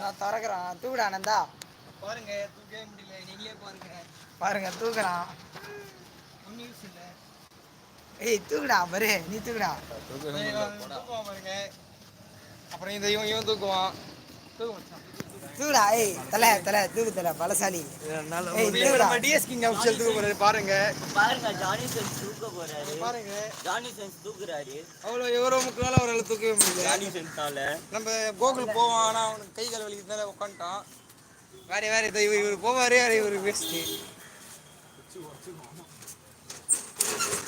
நான் திறக்கிறான். தூக்குடா நந்தா பாருங்க தூக்கவே முடியல. நீங்களே பாருங்க. பாருங்க தூக்குறான். ஒன்றும் யூஸ் இல்லை. ஏய் தூக்குடா பாரு. நீ தூக்குடா. தூக்குவான் பாருங்க. அப்புறம் இந்த இவன் இவன் தூக்குவான். தூக்கு தூக்குடா ஏய் தலை தலை தூக்கு தலை பலசாலி. ஏய் இப்ப தூக்குடா நம்ம டிஎஸ் கிங் அபிஷியல் தூக்க போறாரு பாருங்க. பாருங்க ஜானி சென்ஸ் தூக்க போறாரு. பாருங்க. ஜானி சென்ஸ் தூக்குறாரு. அவ்வளோ எவ்வளோ முக்கினால அவரால் தூக்கவே முடியல. ஜானி சென்ஸால நம்ம கோகுல் போவான் ஆனால் அவனுக்கு கை கால் வலிக்கிறதுனால உட்காந்துட்டான் வேற வேற இவர் இவர் போவாரு வேற இவர் வேஸ்ட்டு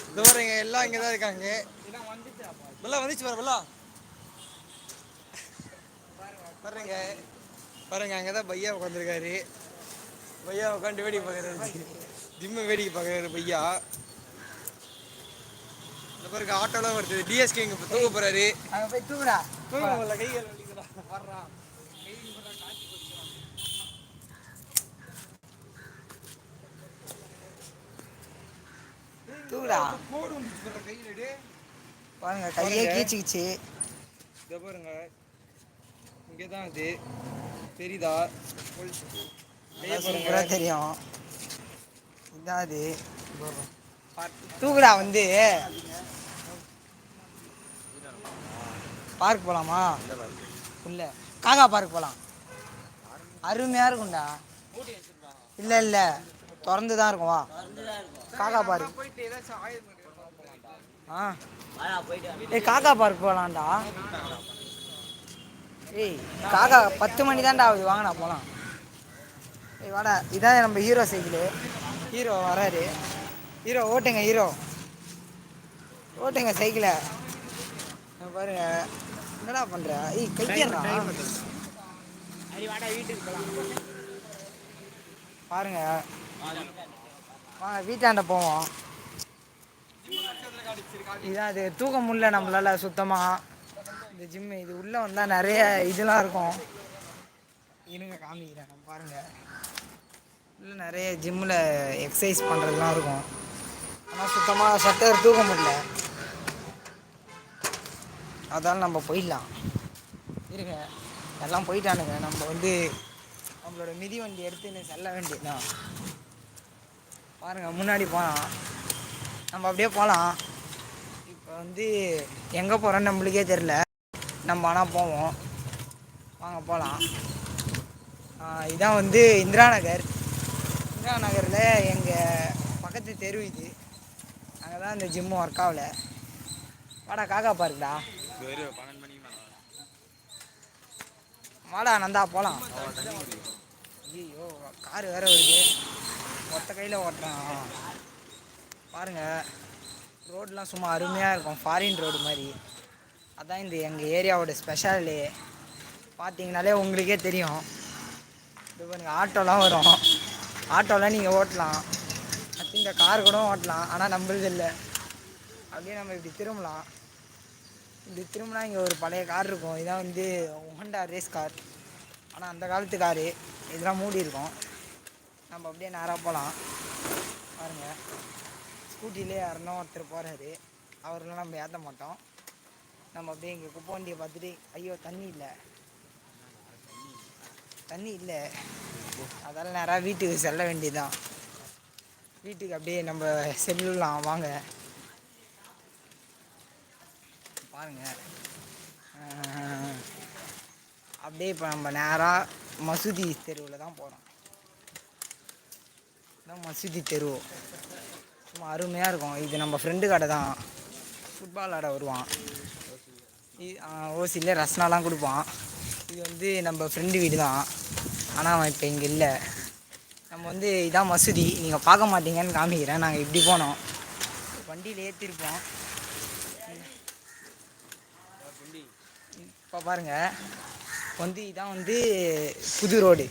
இந்த பாருங்க எல்லாம் இங்கே தான் இருக்காங்க. வெள்ளா வந்துச்சு பாரு வெள்ளா. பாருங்க. பாருங்க அங்கே தான் பையா உட்காந்துருக்காரு பையா உட்காந்து வேடிக்கை பார்க்குறாரு. ஜிம்மு வேடிக்கை பார்க்குறாரு பையா. இந்த பாருங்க ஆட்டோலாம் வருது. டிஎஸ்கே இங்கே தூக்க போறாரு. அங்க போய் தூக்குடா தூக்க முடியல கை கால் வலிக்குதுடா. வர்றான் தூக்குடா கோடு வந்துச்சு பாருங்க கையே. கீச்சிக்கிச்சு. இதை பாருங்க இங்கே தான் இது. தெரியுதா? கையை சூப்பரா பாருங்க தெரியும். இதான் அது தூக்குடா வந்து. பார்க் போலாமா? இல்ல. காக்கா பார்க் போலாம். அருமையா இருக்கும்டா. இல்ல இல்ல. திறந்து தான் இருக்கும். வா. காக்கா பார்க். ஆ. ஏய் காக்கா பார்க் போகலாம்டா ஏய் காக்கா பத்து மணி தான்டா ஆகுது. வாங்கடா போகலாம் ஏய் வாடா இதான் நம்ம ஹீரோ சைக்கிள். ஹீரோ வராரு. ஹீரோ ஓட்டுங்க ஹீரோ. ஓட்டுங்க சைக்கிளை. பாருங்க. என்னடா பண்ற? ஏய் கைக்கிறா பாருங்க. வாங்க வீட்டாண்ட போவோம். இதான் அது தூக்க முடியல நம்மளால சுத்தமாக இந்த ஜிம்மு இது உள்ளே வந்தால் நிறைய இதெல்லாம் இருக்கும். இருங்க காமிக்கிறேன் நான் பாருங்க. உள்ள நிறைய ஜிம்மில் எக்ஸசைஸ் பண்ணுறதுலாம் இருக்கும். ஆனால் சுத்தமாக சட்டர் தூக்க முடியல. அதால நம்ம போயிடலாம். இருங்க. எல்லாம் போயிட்டானுங்க. நம்ம வந்து நம்மளோட மிதி வண்டி எடுத்துன்னு செல்ல வேண்டியதுதான். பாருங்க முன்னாடி போகலாம் நம்ம அப்படியே போகலாம் இப்போ வந்து எங்கே போகிறோன்னு நம்மளுக்கே தெரில நம்ம ஆனால் போவோம். வாங்க போகலாம் இதான் வந்து இந்திரா நகர். இந்திரா நகரில் எங்கள் பக்கத்து தெரு இது. அங்கே தான் இந்த ஜிம்மு ஒர்க் ஆகல வாடா காக்கா பார்க்குடா. வாடா நந்தா போகலாம் ஐயோ கார் வேற வருது. ஒத்த கையில் ஓட்டுறான். பாருங்கள் ரோடெலாம் சும்மா அருமையாக இருக்கும். ஃபாரின் ரோடு மாதிரி. அதான் இந்த எங்கள் ஏரியாவோட ஸ்பெஷாலு பார்த்தீங்கனாலே உங்களுக்கே தெரியும். இது பாருங்க ஆட்டோலாம் வரும். ஆட்டோலாம் நீங்கள் ஓட்டலாம். இந்த கார் கூட ஓட்டலாம். ஆனால் நம்புறது இல்லை. அப்படியே நம்ம இப்படி திரும்பலாம். இப்படி திரும்பினா இங்கே ஒரு பழைய கார் இருக்கும். இதான் வந்து ஹோண்டா ரேஸ் கார் ஆனால் அந்த காலத்து காரு இதெல்லாம் மூடி இருக்கும். நம்ம அப்படியே நேராக போகலாம் பாருங்கள் ஸ்கூட்டிலே யாருன்னா ஒருத்தர் போகிறாரு அவரெல்லாம் நம்ம ஏற்ற மாட்டோம். நம்ம அப்படியே இங்கே குப்பை வண்டியை பார்த்துட்டு ஐயோ தண்ணி இல்லை. தண்ணி இல்லை. அதால் நேராக வீட்டுக்கு செல்ல வேண்டியதுதான். வீட்டுக்கு அப்படியே நம்ம செல்லலாம் வாங்க. பாருங்க. அப்படியே இப்போ நம்ம நேராக மசூதி தெருவில் தான் போகிறோம் இதான் மசூதி தெரு. சும்மா அருமையாக இருக்கும். இது நம்ம ஃப்ரெண்டு கடை தான் ஃபுட்பால் ஆட வருவான். ஓசியில் ரஸ்னாலாம் கொடுப்பான். இது வந்து நம்ம ஃப்ரெண்டு வீடு தான் ஆனால் அவன் இப்போ இங்கே இல்லை. நம்ம வந்து இதான் மசூதி. நீங்கள் பார்க்க மாட்டீங்கன்னு காமிக்கிறேன். நாங்கள் இப்படி போனோம். வண்டியில் ஏற்றிருப்போம் இப்போ பாருங்கள் வந்து இதான் வந்து புது ரோடு.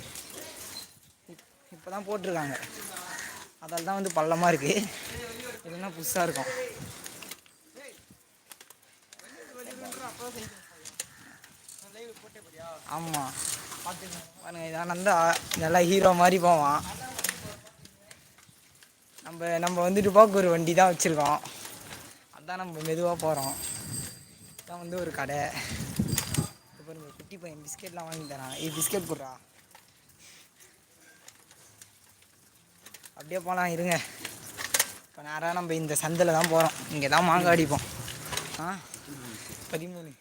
இப்போ தான் போட்டிருக்காங்க. அதால் தான் வந்து பள்ளமாக இருக்குது இல்லைன்னா புதுசாக இருக்கும். ஆமாம் பாருங்க இதான் நந்தா. நல்லா ஹீரோ மாதிரி போவான். நம்ம நம்ம வந்து டுபாக்கு ஒரு வண்டி தான் வச்சுருக்கோம். அதான் நம்ம மெதுவாக போகிறோம் இதான் வந்து ஒரு கடை. பாருங்க குட்டி குட்டி பையன் பிஸ்கெட்லாம் வாங்கி தரான். இது பிஸ்கெட் கொடுறா. அப்படியே போகலாம் இருங்க. இப்போ நேராக நம்ம இந்த சந்தில் தான் போகிறோம் இங்கே தான் மாங்காய் அடிப்போம். ஆ? பதிமூணு.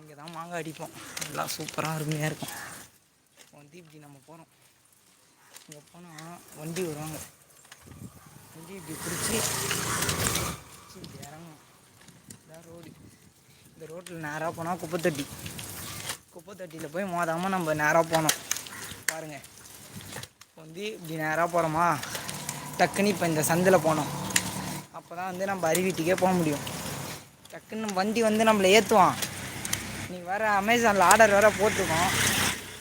இங்கே தான் மாங்காய் அடிப்போம். எல்லாம் சூப்பராக அருமையாக இருக்கும். இப்போ வந்து இப்படி நம்ம போகிறோம் இங்கே போனால் வண்டி வருவாங்க. வண்டி இப்படி பிடிச்சி இப்படி இறங்கணும். இதான் ரோடு இந்த ரோட்டில் நேராக போனால் குப்பை தொட்டி குப்பை தொட்டியில் போய் மோதாமல் நம்ம நேராக போனோம். பாருங்கள் வந்து இப்படி நேராக போகிறோமா டக்குன்னு இப்போ இந்த சந்தில் போனோம். அப்போ தான் வந்து நம்ம அருவிட்டுக்கே போக முடியும். டக்குன்னு வண்டி வந்து நம்மளை ஏற்றுவான் நீ வேறு அமேசானில் ஆர்டர் வேறு போட்டிருக்கோம்.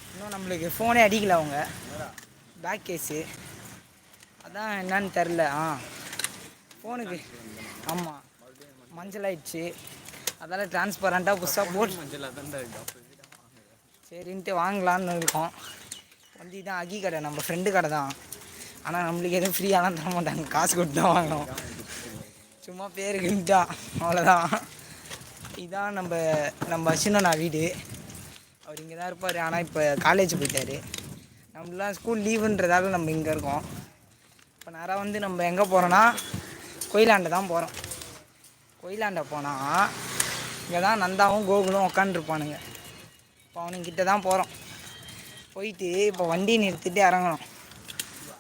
இன்னும் நம்மளுக்கு ஃபோனே அடிக்கல அவங்க. பேக் கேஸு அதான் என்னன்னு தெரில ஆ. ஃபோனுக்கு ஆமாம் மஞ்சள் ஆயிடுச்சு. அதால் டிரான்ஸ்பரண்ட்டாக புதுசாக போட்டு சரின்ட்டு வாங்கலான்னு இருக்கோம். வண்டி தான் அகி கடை. நம்ம ஃப்ரெண்டு கடை தான். ஆனால் நம்மளுக்கு எதுவும் ஃப்ரீயாலாம் தர மாட்டாங்க. காசு கொடுத்து தான் வாங்கணும். சும்மா பேருக்குன்ட்டா அவ்வளோதான் இதான் நம்ம நம்ம அஸ்வினண்ணா வீடு. அவர் இங்கே தான் இருப்பார். ஆனால் இப்போ காலேஜ் போயிட்டாரு. நம்மளாம் ஸ்கூல் லீவுன்றதால நம்ம இங்கே இருக்கோம். இப்போ நேராக வந்து நம்ம எங்கே போகிறோன்னா கோயிலாண்டை தான் போகிறோம் கோயிலாண்டை போனால் இங்கே தான் நந்தாவும் கோகுலும் உக்காந்துருப்பானுங்க. இப்போ அவனுங்கிட்ட தான் போகிறோம் போயிட்டு இப்போ வண்டி நிறுத்திட்டு இறங்கணும்.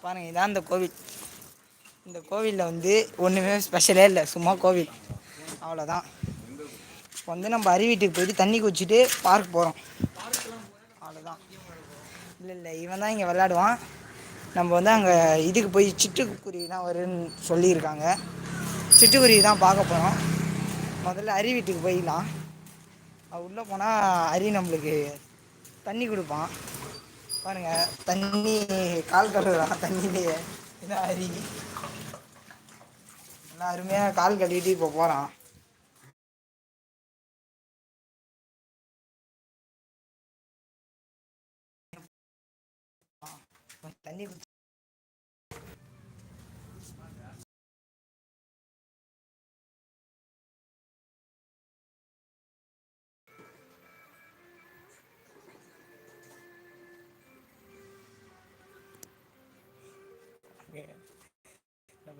பாருங்கள் இதான் இந்த கோவில். இந்த கோவிலில் வந்து ஒன்றுமே ஸ்பெஷலே இல்லை. சும்மா கோவில். அவ்வளோதான் இப்போ வந்து நம்ம அருவிட்டுக்கு போயிட்டு தண்ணி குடிச்சிட்டு பார்க் போகிறோம் அவ்வளோதான் இல்லை இல்லை இவன் தான் இங்கே விளையாடுவான். நம்ம வந்து அங்கே இதுக்கு போய் சிட்டுக்குருவி தான் வருன்னு சொல்லியிருக்காங்க. சிட்டுக்குருவி தான் பார்க்க போகிறோம் முதல்ல அரி வீட்டுக்கு போயிடலாம். உள்ளே போனால் அரி நம்மளுக்கு தண்ணி கொடுப்பான். பாருங்கள் தண்ணி கால் கழுவுறான் தண்ணியிலேயே இதான் அரி நல்லா அருமையாக கால் கழுவிட்டு இப்போ போகிறான் தண்ணி குடி நம்ம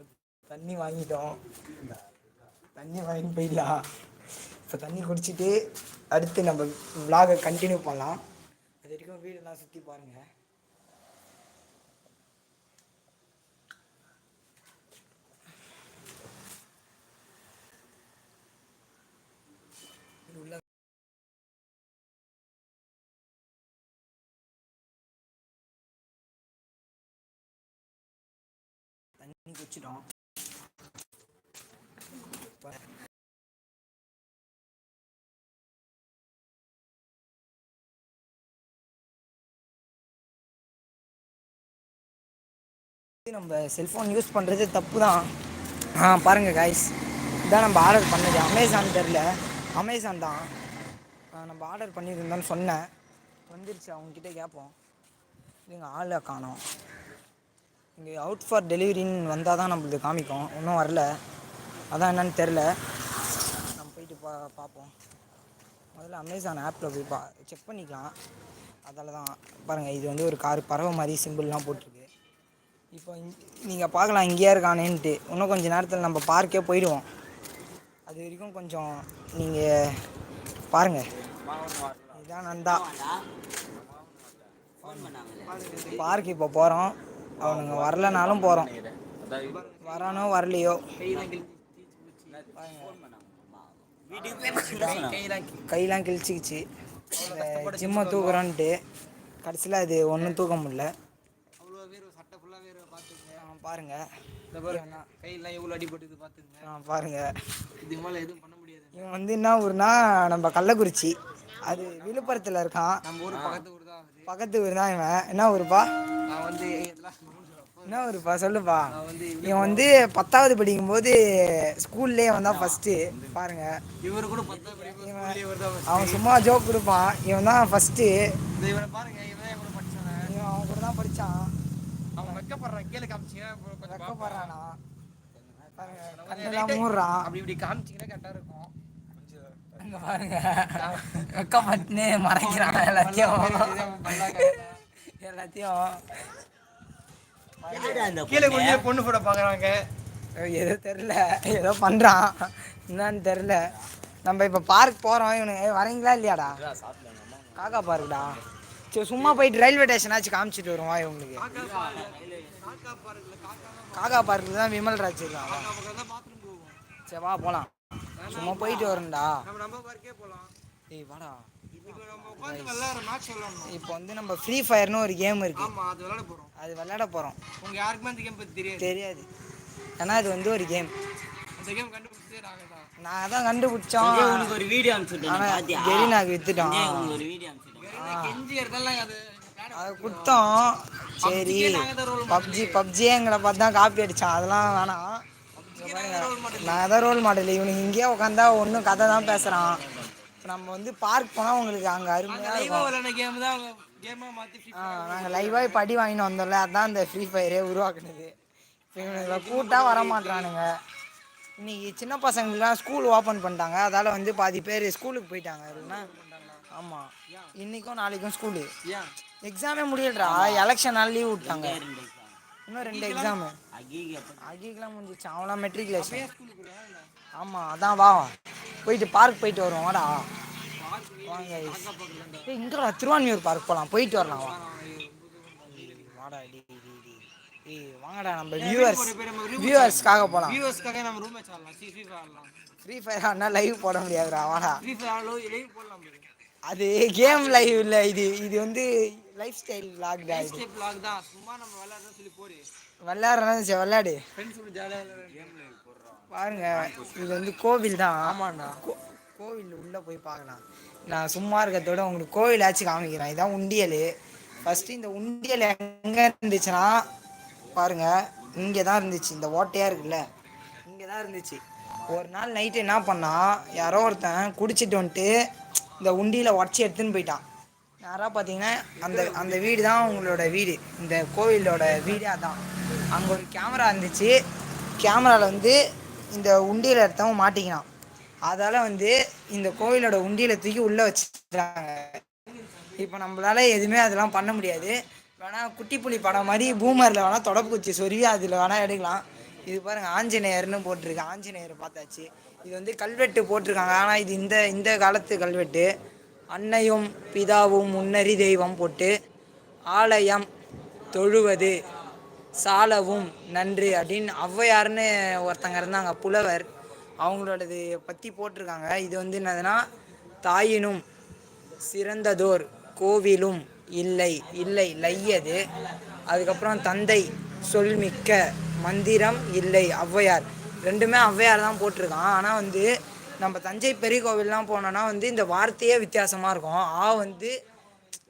தண்ணி வாங்கிட்டோம். தண்ணி வாங்கி போயிடலாம். இப்போ தண்ணி குடிச்சிட்டு அடுத்து நம்ம vlog-அ கண்டினியூ பண்ணலாம். அது வரைக்கும் வீடெல்லாம் சுற்றி பாருங்கள் இது உள்ள பண்ணி வச்சிடும். நம்ம செல்ஃபோன் யூஸ் பண்ணுறது தப்பு தான் ஆ பாருங்கள் காய்ஸ் இதான் நம்ம ஆர்டர் பண்ணது. அமேசான் தெரில அமேசான் தான். நம்ம ஆர்டர் பண்ணியிருந்தோம்னு சொன்னேன். வந்துருச்சு. அவங்கக்கிட்ட கேட்போம் நீங்கள் ஆளை காணோம். இங்கே அவுட் ஃபார் டெலிவரின்னு வந்தால் தான் நம்மளுக்கு காமிக்கும். இன்னும் வரல. அதான் என்னன்னு தெரில நம்ம போயிட்டு பா பார்ப்போம் முதல்ல அமேசான் ஆப்பில் போய் பா செக் பண்ணிக்கலாம். அதால தான் பாருங்கள் இது வந்து ஒரு கார் பறவை மாதிரி சிம்பிள்லாம் போட்டிருக்கு. இப்போ நீங்கள் பார்க்கலாம் இங்கேயே இருக்கானேன்ட்டு. இன்னும் கொஞ்சம் நேரத்தில் நம்ம பார்க்கே போயிடுவோம். அது வரைக்கும் கொஞ்சம் நீங்கள் பாருங்கள் இதுதான் நந்தா. பார்க் இப்போ போகிறோம் அவனுங்க வரலனாலும் போகிறோம் வரானோ வரலையோ. கையெல்லாம் கிழிச்சிக்கிச்சு. ஜிம்மை தூக்குறோன்ட்டு. கடைசியில் அது ஒன்றும் தூக்க முடில அவ்வளோ சட்டை ஃபுல்லாக வேறு பார்த்துங்க ஆ, பாருங்க. கையெல்லாம் எவ்வளோ அடிபட்டுது பார்த்துங்க ஆ, பாருங்க. இது மேலே எதுவும் பண்ண முடியாது இவன் வந்து என்ன ஊர்னா நம்ம கள்ளக்குறிச்சி. அது விழுப்புரத்தில் இருக்கான். நம்ம ஊர் பக்கத்து ஊர் பக்கத்து ஊர் தான் இவன். என்ன ஊருப்பா? நான் வந்து என்ன ஊருப்பா? சொல்லுப்பா. இவன் வந்து பத்தாவது படிக்கும்போது ஸ்கூல்லேயே வந்தான் ஃபஸ்ட்டு பாருங்க. இவரு கூட அவன் சும்மா ஜோக் கொடுப்பான். இவன் தான் ஃபஸ்ட்டு இந்த இவனை பாருங்க இவன் கூட படிச்சானே. இவன் அவன் கூட தான் படித்தான் அவன் வெக்கப்படுறான். கீழே காமிச்சிங்க. வெக்கப்படுறானா? பாருங்க கண்ணெல்லாம் மூடுறான். அப்படி இப்படி காமிச்சிங்கன்னா கரெக்டாக இருக்கும். இங்க பாருங்க. வெக்கப்பட்டுன்னு மறைக்கிறான் எல்லாத்தையும். எல்லாத்தையும். கீழே? கொஞ்சம் பொண்ணு போட பாக்குறாங்க ஏதோ தெரில ஏதோ பண்ணுறான் என்னன்னு தெரில நம்ம இப்போ பார்க் போகிறோம் இவனுங்க ஏய், வரீங்களா இல்லையாடா? காக்கா பார்க்குடா சரி சும்மா போயிட்டு ரயில்வே ஸ்டேஷனாச்சும் காமிச்சிட்டு வருவோம் வாய் உங்களுக்கு. காக்கா பார்க்கில் தான் விமல் ராஜ் இருக்கான். பாத்ரூம் போவோம் சரி வா போகலாம் சும்மா போயிட்டு வரணும்டா நம்ம நம்ம பார்க்கே போலாம். ஏய் வாடா. இப்போ வந்து நம்ம ஃப்ரீ ஃபயர்னு ஒரு கேம் இருக்கு. ஆமா அது விளையாட போறோம். அது விளையாட போகிறோம் உங்க யாருக்குமே அந்த கேம் பத்தி தெரியாது. தெரியாது. ஏன்னா இது வந்து ஒரு கேம் அந்த கேம் தான் நான் தான் கண்டுபிடிச்சோம். உனக்கு ஒரு வீடியோ அனுப்பிச்சுட்டேன். கெரினாக்கு வித்துட்டோம் உனக்கு ஒரு வீடியோ அனுப்பிச்சுட்டேன். கெஞ்சி அது அது கொடுத்தோம். சரி. பப்ஜி பப்ஜியே எங்களை பார்த்து தான் காப்பி அடித்தான் அதெல்லாம் வேணாம். நான் தான் ரோல் மாடல் இவனுக்கு இங்கேயே உட்காந்தா ஒன்றும் கதை தான் பேசுகிறான் இப்போ நம்ம வந்து பார்க் போனால் உங்களுக்கு அங்கே அருமையாக இருக்கும். ஆ நாங்கள் லைவாக இப்போ அடி வாங்கிட்டு வந்தோம்ல அதான் இந்த ஃப்ரீ ஃபயரே உருவாக்குனது. இப்போ இவனுங்களை கூட்டாக வர மாட்றானுங்க இன்னைக்கு சின்ன பசங்களுக்குலாம் ஸ்கூல் ஓப்பன் பண்ணிட்டாங்க. அதால் வந்து பாதி பேர் ஸ்கூலுக்கு போயிட்டாங்க. இல்லைன்னா ஆமாம் இன்றைக்கும் நாளைக்கும் ஸ்கூலு எக்ஸாமே முடியலடா. எலெக்ஷனால் லீவ் விட்டாங்க. இன்னும் ரெண்டு எக்ஸாமு அகிக்கெலாம் முடிஞ்சிச்சு அவன்லாம் மெட்ரிகுலேஷன் ஆமாம் அதான் வா போயிட்டு பார்க் போயிட்டு வருவோம். வாடா. வாங்க இங்கடா திருவான்மியூர் பார்க் போகலாம் போயிட்டு வரலாம் வாடா டி ஏய் வாங்கடா நம்ம வியூவர்ஸ் வியூவர்ஸ்க்காக போகலாம் வியூவர்ஸ்க்காக நம்ம ரூம் சி ஃப்ரீ ஃபயர் ஆடலாம் ஃப்ரீ ஃபயர் ஆடினா லைவ் போட முடியாதுடா. வாடா. ஃப்ரீ ஃபயர் லைவ் போடலாம். அது கேம் லைவ் இல்லை. இது இது வந்து லைஃப் ஸ்டைல் விளாக்டா இது. ஸ்டெப் vlog தான். சும்மா நம்ம விளையாடுறோம் சொல்லி போடு. விளையாடுறதா சரி விளையாடு. பாருங்க இது வந்து கோவில் தான். ஆமாண்ணா. கோவில் உள்ளே போய் பார்க்கலாம். நான் சும்மா இருக்கிறதோட உங்களுக்கு கோவிலாச்சும் காமிக்கிறேன். இதான் உண்டியல். ஃபஸ்ட்டு இந்த உண்டியல் எங்கே இருந்துச்சுன்னா பாருங்க இங்கே தான் இருந்துச்சு. இந்த ஓட்டையாக இருக்குல்ல இங்கே தான் இருந்துச்சு. ஒரு நாள் நைட்டு என்ன பண்ணா யாரோ ஒருத்தன் குடிச்சிட்டு வந்துட்டு இந்த உண்டியில் உடச்சி எடுத்துன்னு போயிட்டான். யாராக பார்த்தீங்கன்னா அந்த அந்த வீடு தான் உங்களோட வீடு. இந்த கோவிலோட வீடு அதான். அங்கே ஒரு கேமரா இருந்துச்சு. கேமராவில் வந்து இந்த உண்டியில் எடுத்தவன் மாட்டிக்கினான். அதால் வந்து இந்த கோவிலோட உண்டியலை தூக்கி உள்ளே வச்சுட்டாங்க. இப்போ நம்மளால எதுவுமே அதெல்லாம் பண்ண முடியாது. வேணால் குட்டி புலி படம் மாதிரி பூமரில் வேணால் தொடப்புக்குச்சி சொருவி அதில் வேணால் எடுக்கலாம். இது பாருங்கள் ஆஞ்சநேயர்னு போட்டிருக்கு. ஆஞ்சநேயர் பார்த்தாச்சு. இது வந்து கல்வெட்டு போட்டிருக்காங்க. ஆனால் இது இந்த இந்த காலத்து கல்வெட்டு. அன்னையும் பிதாவும் முன்னறி தெய்வம் போட்டு ஆலயம் தொழுவது. சாலவும் நன்று அப்படின்னு ஔவையார்னு ஒருத்தங்க இருந்தாங்க புலவர். அவங்களோடது பற்றி போட்டிருக்காங்க. இது வந்து என்னதுன்னா தாயினும் சிறந்ததோர் கோவிலும் இல்லை இல்லை லையது. அதுக்கப்புறம் தந்தை சொல்மிக்க மந்திரம் இல்லை ஔவையார். ரெண்டுமே ஔவையார் தான் போட்டிருக்கான். ஆனால் வந்து நம்ம தஞ்சை பெரிய கோவில்லாம் போனோன்னா வந்து இந்த வார்த்தையே வித்தியாசமாக இருக்கும். ஆ வந்து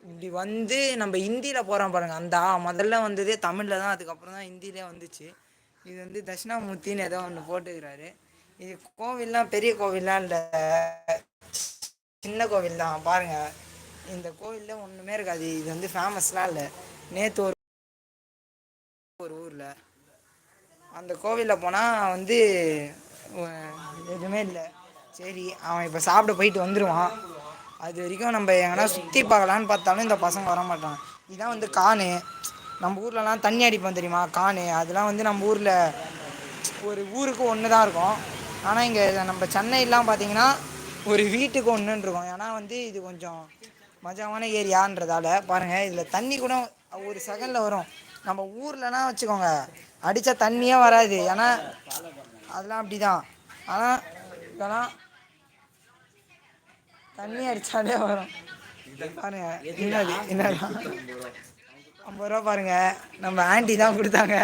இப்படி வந்து நம்ம ஹிந்தியில் போகிறோம் பாருங்க. அந்த முதல்ல வந்ததே தமிழில் தான் அதுக்கப்புறம் தான் ஹிந்திலே வந்துச்சு. இது வந்து தட்சிணாமூர்த்தின்னு ஏதோ ஒன்று போட்டுக்கிறாரு. இது கோவில்லாம் பெரிய கோவில்லாம் இல்லை. சின்ன கோவில் தான் பாருங்க. இந்த கோவில்ல ஒன்றுமே இருக்காது. இது வந்து ஃபேமஸ்லாம் இல்லை. நேற்று ஒரு ஒரு ஊரில். அந்த கோவிலில் போனால் வந்து எதுவுமே இல்லை. சரி அவன் இப்போ சாப்பிட போயிட்டு வந்துடுவான் அது வரைக்கும் நம்ம எங்கன்னா சுற்றி பார்க்கலான்னு பார்த்தாலும் இந்த பசங்க வர மாட்டாங்க. இதான் வந்து காணு நம்ம ஊர்லலாம் தண்ணி அடிப்போம் தெரியுமா? காணு அதெல்லாம் வந்து நம்ம ஊரில் ஒரு ஊருக்கு ஒன்று தான் இருக்கும். ஆனால் இங்கே நம்ம சென்னையிலாம் பார்த்தீங்கன்னா ஒரு வீட்டுக்கு ஒன்றுன்னு இருக்கும். ஏன்னா வந்து இது கொஞ்சம் மஜாவான ஏரியான்றதால பாருங்கள் இதில் தண்ணி கூட ஒரு செகண்டில் வரும். நம்ம ஊர்லனா வச்சுக்கோங்க அடித்தா தண்ணியே வராது. ஏன்னா அதெல்லாம் அப்படி தான் ஆனால் இதெல்லாம் தண்ணி அடித்தாலே வரும். பாருங்க என்னது என்னதான் ஐம்பது ரூபா பாருங்க நம்ம ஆண்டி தான் கொடுத்தாங்க.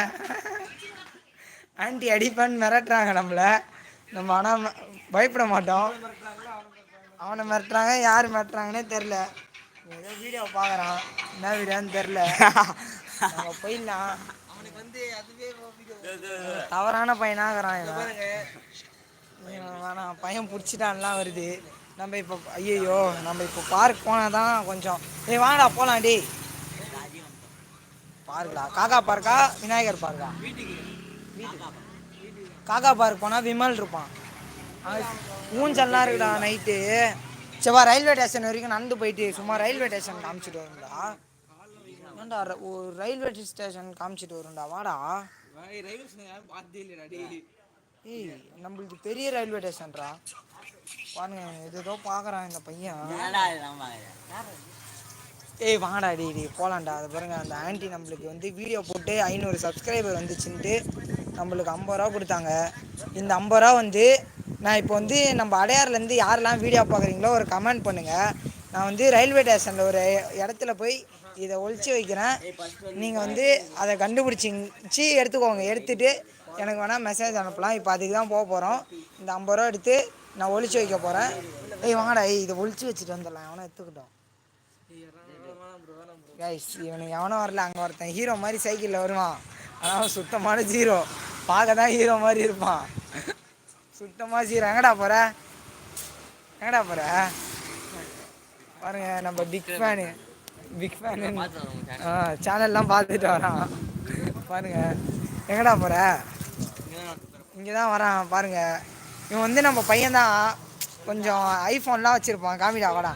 ஆண்டி அடிப்பான்னு மிரட்டுறாங்க நம்மளை. நம்ம ஆனால் பயப்பட மாட்டோம். அவனை மிரட்டுறாங்க யார் மிரட்டுறாங்கன்னே தெரில ஏதோ வீடியோ பார்க்குறான். என்ன வீடியோன்னு தெரில நம்ம போயிடலாம். அவனுக்கு வந்து அதுவே தவறான பையனாகிறான் வேணாம் பையன் பிடிச்சிட்டான்லாம் வருது. நம்ம இப்போ ஐயோ நம்ம இப்போ பார்க் போனால் தான் கொஞ்சம். ஏய் வாடா போகலாம் டேய். பார்க்கலா காக்கா பார்க்கா விநாயகர் பார்க்கா காக்கா பார்க் போனால் விமல் இருப்பான். ஊஞ்சல்லாம் இருக்குடா நைட்டு செவ்வா ரயில்வே ஸ்டேஷன் வரைக்கும் நடந்து போயிட்டு சும்மா ரயில்வே ஸ்டேஷன் காமிச்சிட்டு வரும்டா. ஏன்டா ஒரு ரயில்வே ஸ்டேஷன் காமிச்சிட்டு வரும்டா. வாடா. ஏய் நம்மளுக்கு பெரிய ரயில்வே ஸ்டேஷன்டா பாருங்க இது ஏதோ பார்க்குறான் இந்த பையன்? ஏய் வாடா டேய் டேய் போலாம்டா. அது பாருங்க அந்த ஆன்ட்டி நம்மளுக்கு வந்து வீடியோ போட்டு ஐநூறு சப்ஸ்கிரைபர் வந்துச்சுன்ட்டு நம்மளுக்கு ஐம்பது ரூபா கொடுத்தாங்க. இந்த ஐம்பது ரூபா வந்து நான் இப்போ வந்து நம்ம அடையார்லேருந்து யாரெல்லாம் வீடியோ பார்க்குறீங்களோ ஒரு கமெண்ட் பண்ணுங்கள் நான் வந்து ரயில்வே ஸ்டேஷனில் ஒரு இடத்துல போய் இதை ஒழிச்சு வைக்கிறேன். நீங்கள் வந்து அதை கண்டுபிடிச்சிச்சு எடுத்துக்கோங்க. எடுத்துட்டு எனக்கு வேணால் மெசேஜ் அனுப்பலாம். இப்போ அதுக்கு தான் போக போகிறோம் இந்த ஐம்பது ரூபா எடுத்து நான் ஒழிச்சு வைக்க போகிறேன் ஏய் வாங்கடா ஏய் இதை ஒழிச்சு வச்சுட்டு வந்துடலாம். எவனோ எடுத்துக்கிட்டோம் கைஸ் இவனுக்கு எவனும் வரல அங்கே ஒருத்தன் ஹீரோ மாதிரி சைக்கிளில் வருவான். ஆனால் அவன் சுத்தமான ஜீரோ பார்க்க தான் ஹீரோ மாதிரி இருப்பான். சுத்தமாக ஜீரோ எங்கடா போகிற எங்கடா போகிற பாருங்க நம்ம பிக் ஃபேனு பிக் ஃபேனு ஆ சேனல்லாம் பார்த்துட்டு வரான். பாருங்க எங்கடா போகிற இங்கே தான் வரான் பாருங்க. இவன் வந்து நம்ம பையன்தான் கொஞ்சம் ஐஃபோன்லாம் வச்சுருப்பான் காமிடா வாடா.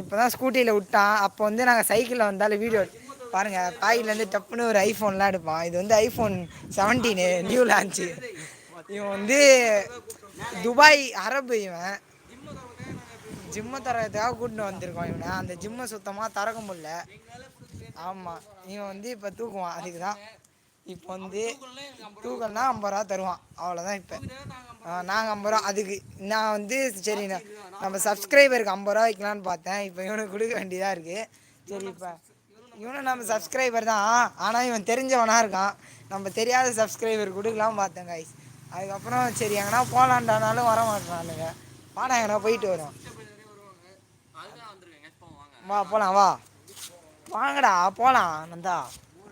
இப்போ தான் ஸ்கூட்டியில் விட்டான். அப்போ வந்து நாங்கள் சைக்கிளில் வந்தாலும் வீடியோ பாருங்கள் பாயிலேருந்து டப்புன்னு ஒரு ஐஃபோன்லாம் எடுப்பான். இது வந்து ஐஃபோன் செவன்டீனு நியூ லான்ச்சு இவன் வந்து துபாய் அரபு இவன். ஜிம்மை தரத்துக்காக கூட்டிட்டு வந்திருக்கோம் இவனை. அந்த ஜிம்மை சுத்தமாக திறக்க முடியல. ஆமாம் இவன் வந்து இப்போ தூக்குவான் அதுக்கு தான் இப்போ வந்து தூக்கம்னா ஐம்பது ரூபா தருவான். அவ்வளோதான் இப்போ. நாங்கள் ஐம்பது ரூபா அதுக்கு நான் வந்து சரி நான் நம்ம சப்ஸ்கிரைபருக்கு ஐம்பது ரூபா வைக்கலான்னு பார்த்தேன். இப்போ இவனுக்கு கொடுக்க வேண்டியதாக இருக்குது சரி இப்போ இவனும் நம்ம சப்ஸ்கிரைபர் தான். ஆனால் இவன் தெரிஞ்சவனாக இருக்கான். நம்ம தெரியாத சப்ஸ்கிரைபர் கொடுக்கலாம் பார்த்தேன் கைஸ் அதுக்கப்புறம் சரி எங்கன்னா போகலான்டானாலும் வர மாட்டானுங்க வாடா எங்கன்னா போயிட்டு வரோம். வா போகலாம் வா. வாங்கடா போகலாம் நந்தா.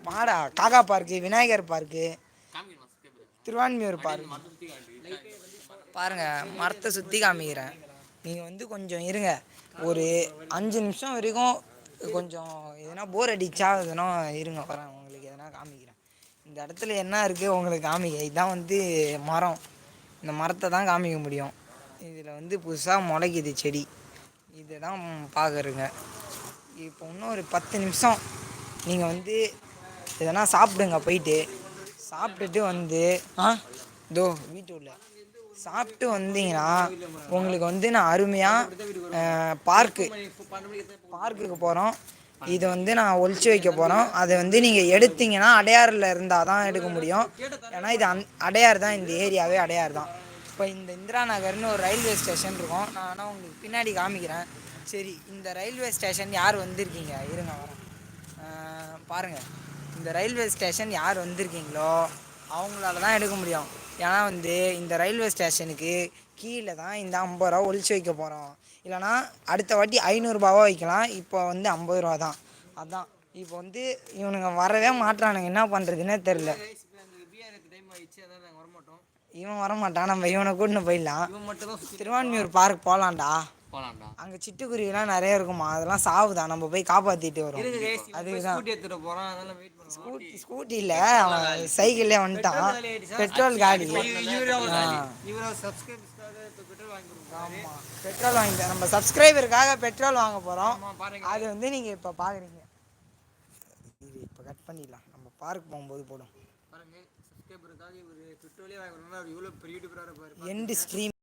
வாடா Kakka park Vinayagar park Thiruvanmiyur park பாருங்கள் மரத்தை சுற்றி காமிக்கிறேன். நீங்கள் வந்து கொஞ்சம் இருங்க. ஒரு அஞ்சு நிமிஷம் வரைக்கும் கொஞ்சம் எதனா போர் அடிச்சா எதனா இருங்க வரேன். உங்களுக்கு எதனா காமிக்கிறேன். இந்த இடத்துல என்ன இருக்குது உங்களுக்கு காமிக்க. இதுதான் வந்து மரம். இந்த மரத்தை தான் காமிக்க முடியும். இதில் வந்து புதுசாக முளைக்குது செடி. இதை தான் பார்க்குறேங்க. இப்போ இன்னும் ஒரு பத்து நிமிஷம். நீங்கள் வந்து எதனா சாப்பிடுங்க போயிட்டு. சாப்பிட்டுட்டு வந்து ஆ? இதோ வீட்டு உள்ள சாப்பிட்டு வந்தீங்கன்னா உங்களுக்கு வந்து நான் அருமையாக பார்க்கு பார்க்குக்கு போகிறோம் இதை வந்து நான் ஒழிச்சு வைக்க போகிறோம் அதை வந்து நீங்கள் எடுத்தீங்கன்னா அடையாறில் இருந்தால் தான் எடுக்க முடியும். ஏன்னா இது அந் அடையார் தான் இந்த ஏரியாவே அடையார் தான். இப்போ இந்த இந்திரா நகர்னு ஒரு ரயில்வே ஸ்டேஷன் இருக்கும். நான் ஆனால் உங்களுக்கு பின்னாடி காமிக்கிறேன். சரி இந்த ரயில்வே ஸ்டேஷன் யார் வந்திருக்கீங்க? இருங்க வரேன். ஆஹ் பாருங்க. இந்த ரயில்வே ஸ்டேஷன் யார் வந்திருக்கீங்களோ அவங்களால தான் எடுக்க முடியும். ஏன்னா வந்து இந்த ரயில்வே ஸ்டேஷனுக்கு கீழே தான் இந்த ஐம்பது ரூபா ஒழிச்சு வைக்க போகிறோம் இல்லைனா அடுத்த வாட்டி ஐநூறுரூபாவா வைக்கலாம். இப்போ வந்து ஐம்பது ரூபா தான். அதான். இப்போ வந்து இவனுங்க வரவே மாட்றானுங்க. என்ன பண்ணுறதுன்னே தெரில இவன் வரமாட்டான். நம்ம இவனை கூட்டின்னு போயிடலாம். திருவான்மியூர் பார்க் போகலான்டா போலாம்டா. அங்கே சிட்டுக்குருவிலாம் நிறைய இருக்குமா அதெல்லாம் சாவுதான் நம்ம போய் காப்பாற்றிட்டு வரோம் அதுதான் ஸ்கூட்டி அதெல்லாம் வெயிட் பண்ணுவோம். ஸ்கூட்டி ஸ்கூட்டியில் அவன் சைக்கிள்லேயே வந்துட்டான். பெட்ரோல் காலி ஆ. இவரை சப்ஸ்கிரைபர்ஸ்க்காக இப்போ பெட்ரோல் வாங்கி வாங்கி நம்ம சப்ஸ்கிரைபருக்காக பெட்ரோல் வாங்க ஆமா, பாருங்க. அது வந்து நீங்கள் இப்போ பார்க்குறீங்க இது இப்போ கட் பண்ணிடலாம். நம்ம பார்க் போகும்போது போடும். பாருங்க சப்ஸ்கிரைபருக்காக இவர் பெட்ரோலே வாங்கணும்னா அவர் இவ்வளோ பெரிய யூடியூபராக இருப்பார் எண்டு ஸ்ட்ரீம்